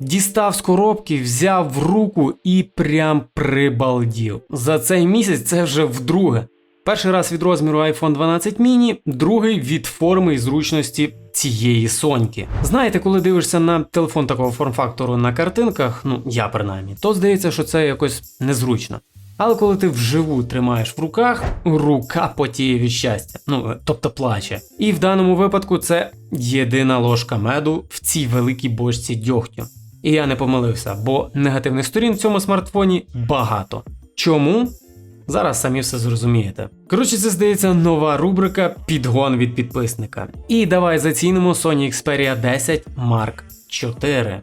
Дістав з коробки, взяв в руку і прям прибалдів. За цей місяць це вже вдруге. Перший раз від розміру iPhone 12 mini, другий від форми і зручності цієї соньки. Знаєте, коли дивишся на телефон такого форм-фактору на картинках, ну я принаймні, то здається, що це якось незручно. Але коли ти вживу тримаєш в руках, рука потіє від щастя, ну тобто плаче. І в даному випадку це єдина ложка меду в цій великій бочці дьогтю. І я не помилився, бо негативних сторін в цьому смартфоні багато. Чому? Зараз самі все зрозумієте. Коротше, це здається нова рубрика Підгон від підписника. І давай зацінимо Sony Xperia 10 Mark 4.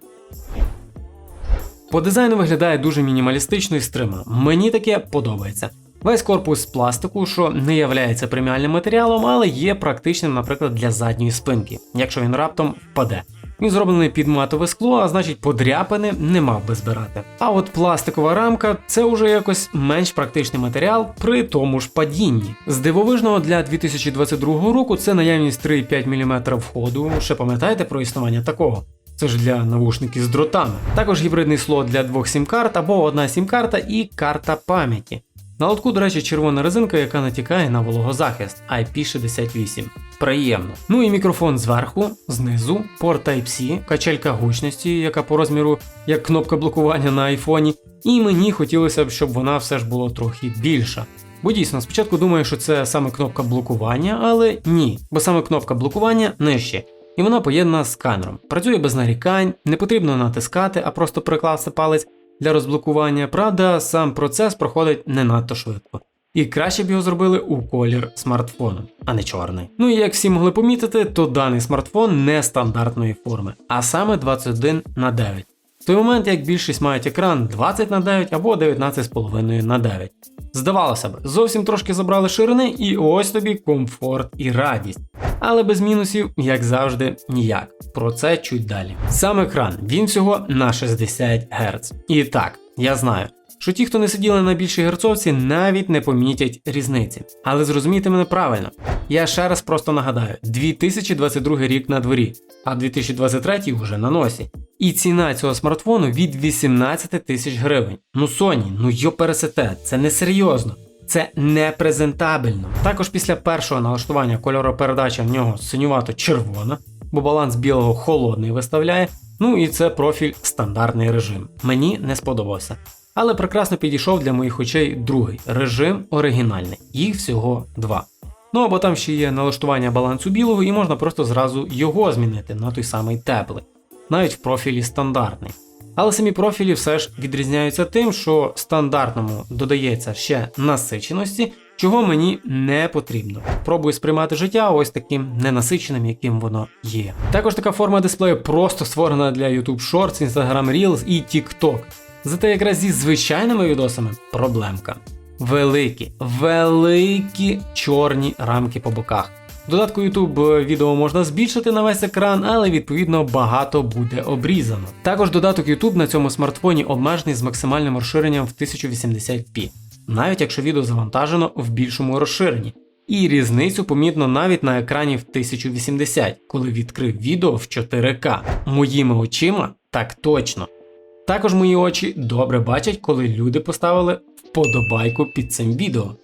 По дизайну виглядає дуже мінімалістично і стримано. Мені таке подобається. Весь корпус з пластику, що не являється преміальним матеріалом, але є практичним, наприклад, для задньої спинки, якщо він раптом впаде. Він зроблений під матове скло, а значить подряпини не мав би збирати. А от пластикова рамка це вже якось менш практичний матеріал при тому ж падінні. З дивовижного для 2022 року це наявність 3,5 мм входу. Ще пам'ятаєте про існування такого? Це ж для навушників з дротами. Також гібридний слот для двох сім-карт або одна сім-карта і карта пам'яті. На лотку, до речі, червона резинка, яка натякає на вологозахист IP68. Приємно. Ну і мікрофон зверху, знизу, порт Type-C, качелька гучності, яка по розміру як кнопка блокування на айфоні. І мені хотілося б, щоб вона все ж була трохи більша. Бо дійсно, спочатку думаю, що це саме кнопка блокування, але ні, бо саме кнопка блокування нижче. І вона поєднана з сканером. Працює без нарікань, не потрібно натискати, а просто прикласти палець для розблокування. Правда, сам процес проходить не надто швидко. І краще б його зробили у колір смартфону, а не чорний. Ну і як всі могли помітити, то даний смартфон не стандартної форми, а саме 21 на 9. В той момент, як більшість мають екран 20 на 9 або 19,5 на 9. Здавалося б, зовсім трошки забрали ширини, і ось тобі комфорт і радість. Але без мінусів, як завжди, ніяк. Про це чуть далі. Сам екран, він всього на 60 Гц. І так, я знаю, що ті, хто не сиділи на більшій герцовці, навіть не помітять різниці. Але зрозумійте мене правильно. Я ще раз просто нагадаю: 2022 рік на дворі, а 2023 вже на носі. І ціна цього смартфону від 18 тисяч гривень. Ну Sony, ну йо пересете, це несерйозно. Це непрезентабельно. Також після першого налаштування кольоропередача в нього синювато-червона, бо баланс білого холодний виставляє. Ну і це профіль стандартний режим. Мені не сподобався. Але прекрасно підійшов для моїх очей другий режим оригінальний. Їх всього два. Ну або там ще є налаштування балансу білого, і можна просто зразу його змінити на той самий теплий, навіть в профілі стандартний. Але самі профілі все ж відрізняються тим, що стандартному додається ще насиченості, чого мені не потрібно. Пробую сприймати життя ось таким ненасиченим, яким воно є. Також така форма дисплею просто створена для YouTube Shorts, Instagram Reels і TikTok. Зате якраз зі звичайними відосами проблемка. Великі, великі чорні рамки по боках. Додатку YouTube відео можна збільшити на весь екран, але відповідно багато буде обрізано. Також додаток YouTube на цьому смартфоні обмежений з максимальним розширенням в 1080p, навіть якщо відео завантажено в більшому розширенні. І різницю помітно навіть на екрані в 1080, коли відкрив відео в 4К. Моїми очима так точно. Також мої очі добре бачать, коли люди поставили вподобайку під цим відео.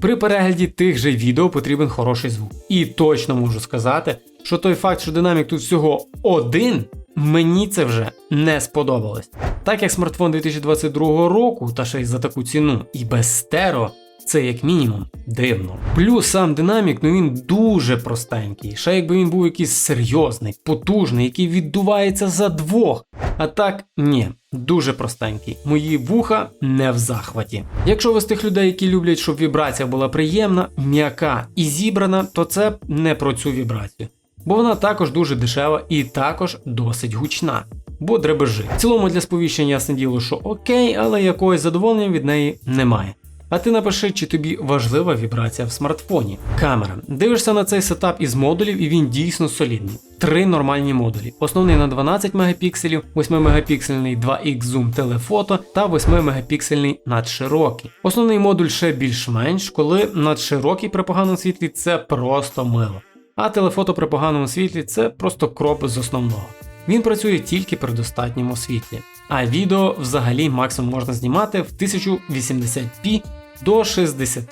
При перегляді тих же відео потрібен хороший звук. І точно можу сказати, що той факт, що динамік тут всього один, мені це вже не сподобалось. Так як смартфон 2022 року, та ще й за таку ціну, і без стерео, це як мінімум дивно. Плюс сам динамік, ну він дуже простенький. Ще якби він був якийсь серйозний, потужний, який віддувається за двох. А так, ні, дуже простенький. Мої вуха не в захваті. Якщо ви з тих людей, які люблять, щоб вібрація була приємна, м'яка і зібрана, то це не про цю вібрацію. Бо вона також дуже дешева і також досить гучна. Бо дребежи. В цілому для сповіщення ясне діло, що окей, але якогось задоволення від неї немає. А ти напиши, чи тобі важлива вібрація в смартфоні. Камера. Дивишся на цей сетап із модулів, і він дійсно солідний. Три нормальні модулі. Основний на 12 мегапікселів, 8 мегапіксельний 2X Zoom телефото та 8 мегапіксельний надширокий. Основний модуль ще більш-менш, коли надширокий при поганому світлі це просто мило. А телефото при поганому світлі це просто кроп з основного. Він працює тільки при достатньому світлі, а відео взагалі максимум можна знімати в 1080p до 60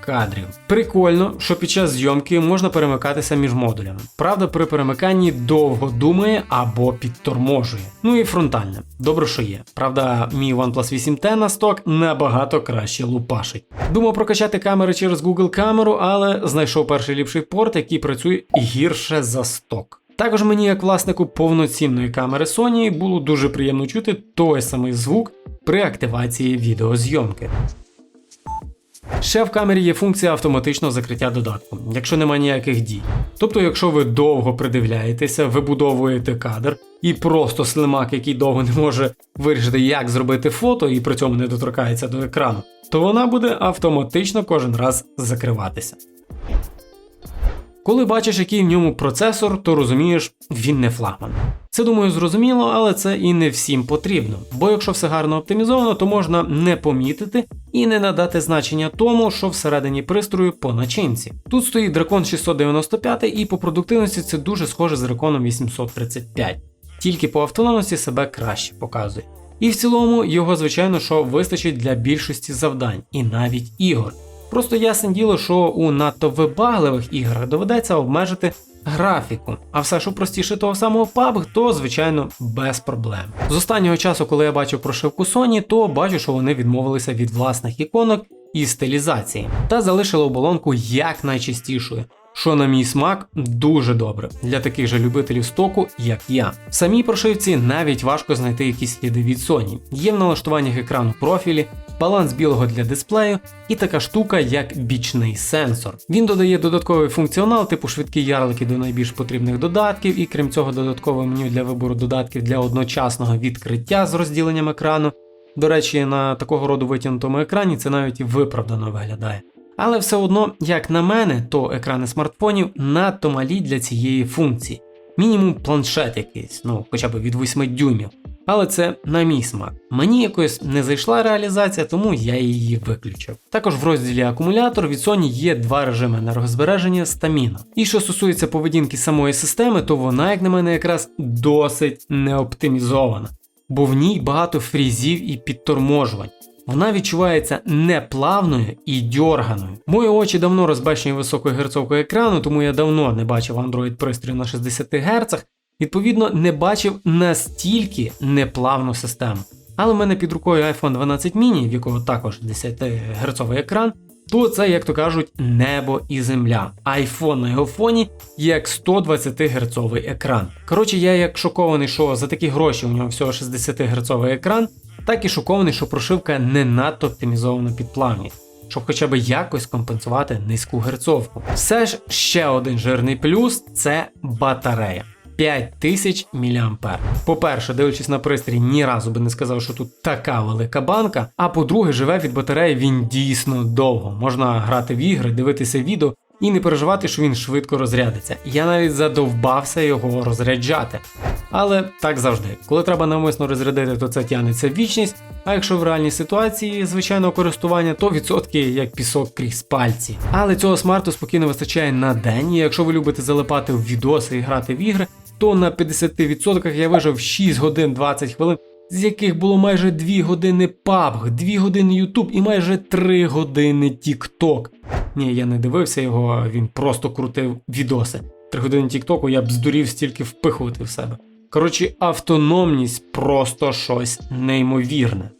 кадрів. Прикольно, що під час зйомки можна перемикатися між модулями. Правда, при перемиканні довго думає або підторможує. Ну і фронтальне. Добре, що є. Правда, мій OnePlus 8T на сток набагато краще лупашить. Думав прокачати камери через Google камеру, але знайшов перший ліпший порт, який працює гірше за сток. Також мені, як власнику повноцінної камери Sony, було дуже приємно чути той самий звук при активації відеозйомки. Ще в камері є функція автоматичного закриття додатку, якщо немає ніяких дій. Тобто, якщо ви довго придивляєтеся, вибудовуєте кадр і просто слимак, який довго не може вирішити, як зробити фото і при цьому не доторкається до екрану, то вона буде автоматично кожен раз закриватися. Коли бачиш, який в ньому процесор, то розумієш, він не флагман. Це думаю зрозуміло, але це і не всім потрібно. Бо якщо все гарно оптимізовано, то можна не помітити і не надати значення тому, що всередині пристрою по начинці. Тут стоїть Dracon 695 і по продуктивності це дуже схоже з Dracon 835, тільки по автономності себе краще показує. І в цілому його, звичайно, що вистачить для більшості завдань і навіть ігор. Просто ясне діло, що у надто вибагливих іграх доведеться обмежити графіку, а все, що простіше того самого PUBG, то звичайно без проблем. З останнього часу, коли я бачив прошивку Sony, то бачу, що вони відмовилися від власних іконок і стилізації та залишили оболонку як найчистішою. Що на мій смак дуже добре для таких же любителів стоку, як я. В самій прошивці навіть важко знайти якісь сліди від Sony. Є в налаштуваннях екрану профілі, баланс білого для дисплею і така штука, як бічний сенсор. Він додає додатковий функціонал, типу швидкі ярлики до найбільш потрібних додатків, і крім цього, додаткове меню для вибору додатків для одночасного відкриття з розділенням екрану. До речі, на такого роду витягнутому екрані це навіть і виправдано виглядає. Але все одно, як на мене, то екрани смартфонів надто малі для цієї функції. Мінімум планшет якийсь, ну хоча б від 8 дюймів. Але це на мій смак. Мені якось не зайшла реалізація, тому я її виключив. Також в розділі акумулятор від Sony є два режими енергозбереження стаміна. І що стосується поведінки самої системи, то вона, як на мене, якраз досить неоптимізована, бо в ній багато фрізів і підторможувань. Вона відчувається неплавною і дьорганою. Мої очі давно розбачені високою герцовкою екрану, тому я давно не бачив Android пристрій на 60 Гц, відповідно, не бачив настільки неплавну систему. Але в мене під рукою iPhone 12 mini, в якого також 10 Гц екран, то це, як то кажуть, небо і земля. iPhone на його фоні як 120 Гц екран. Коротше, я як шокований, що за такі гроші у нього всього 60 Гц екран, так і шокований, що прошивка не надто оптимізована під плавність. Щоб хоча б якось компенсувати низьку герцовку. Все ж ще один жирний плюс це батарея. 5000 мА. По-перше, дивлячись на пристрій, ні разу би не сказав, що тут така велика банка. А по-друге, живе від батареї він дійсно довго. Можна грати в ігри, дивитися відео і не переживати, що він швидко розрядиться. Я навіть задовбався його розряджати. Але так завжди, коли треба навмисно розрядити, то це тягнеться вічність. А якщо в реальній ситуації звичайного користування, то відсотки як пісок крізь пальці. Але цього смарту спокійно вистачає на день. І якщо ви любите залипати в відоси і грати в ігри, то на 50% я вижив 6 годин 20 хвилин, з яких було майже 2 години PUBG, 2 години YouTube і майже 3 години TikTok. Ні, я не дивився його, він просто крутив відоси. 3 години TikTok я б здурів стільки впихувати в себе. Коротше, автономність просто щось неймовірне.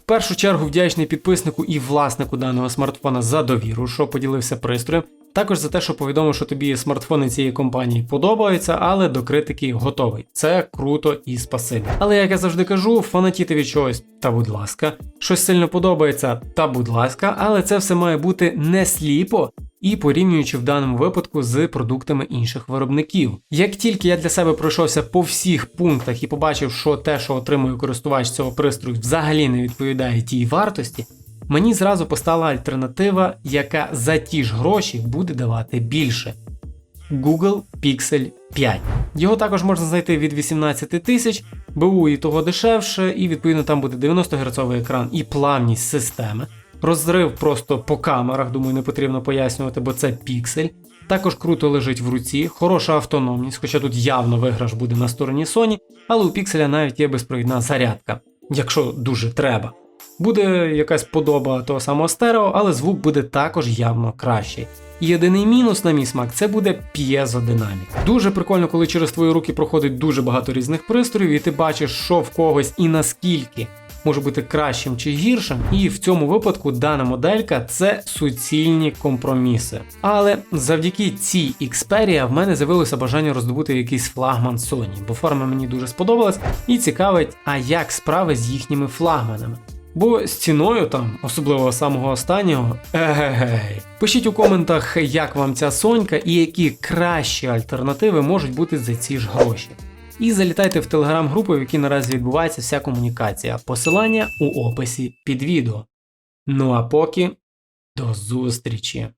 В першу чергу вдячний підписнику і власнику даного смартфона за довіру, що поділився пристроєм. Також за те, що повідомив, що тобі смартфони цієї компанії подобаються, але до критики готовий. Це круто і спасибі. Але як я завжди кажу, фанатіти від чогось, та будь ласка, щось сильно подобається, та будь ласка, але це все має бути не сліпо. І порівнюючи в даному випадку з продуктами інших виробників. Як тільки я для себе пройшовся по всіх пунктах і побачив, що те, що отримує користувач цього пристрою, взагалі не відповідає тій вартості, мені зразу постала альтернатива, яка за ті ж гроші буде давати більше. Google Pixel 5. Його також можна знайти від 18 тисяч, БУ і того дешевше, і відповідно там буде 90 Гц екран і плавність системи. Розрив просто по камерах, думаю, не потрібно пояснювати, бо це піксель. Також круто лежить в руці, хороша автономність, хоча тут явно виграш буде на стороні Sony, але у пікселя навіть є безпровідна зарядка, якщо дуже треба. Буде якась подоба того самого стерео, але звук буде також явно кращий. Єдиний мінус, на мій смак, це буде п'єзодинамік. Дуже прикольно, коли через твої руки проходить дуже багато різних пристроїв, і ти бачиш, що в когось і наскільки може бути кращим чи гіршим. І в цьому випадку дана моделька це суцільні компроміси. Але завдяки цій Xperia в мене з'явилося бажання роздобути якийсь флагман Sony, бо форма мені дуже сподобалась і цікавить, а як справи з їхніми флагманами. Бо з ціною там, особливо самого останнього, егегей. Пишіть у коментах, як вам ця сонька і які кращі альтернативи можуть бути за ці ж гроші. І залітайте в телеграм-групу, в якій наразі відбувається вся комунікація. Посилання у описі під відео. Ну а поки до зустрічі!